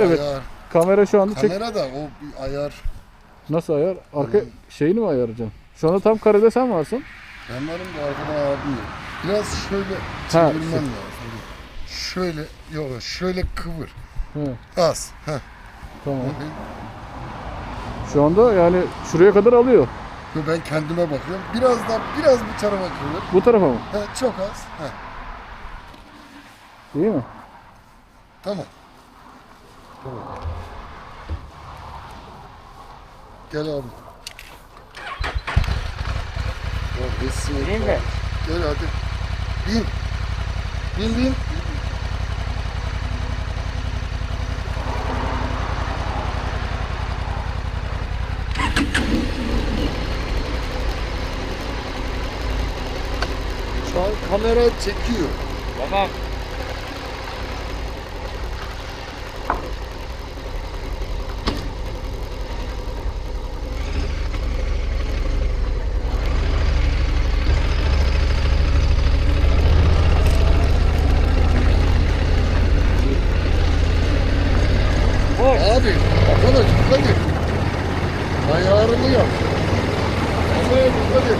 Evet. Ayar. Kamera şu anda çek. Kamera da o bir ayar. Nasıl ayar? Arka şeyini mi ayaracaksın? Şu anda tam karede sen varsın. Ben varım da arkada abi yok. Biraz şöyle çevirmen lazım. Şöyle yok şöyle kıvır. He, Az. Heh. tamam. Şu anda yani şuraya kadar alıyor. Yo, Ben kendime bakıyorum. Biraz da biraz bu tarafa kıvır. Bu tarafa mı? He, çok az. Heh. Değil mi? Tamam. Tamam. Gel abi. Ya resim Değil mi? Gel hadi. Bin. Bin bin. Şu an kamera çekiyor. Tamam. Hadi arkadaş dikkat et. Ayarını yap. Kafaya dikkat et.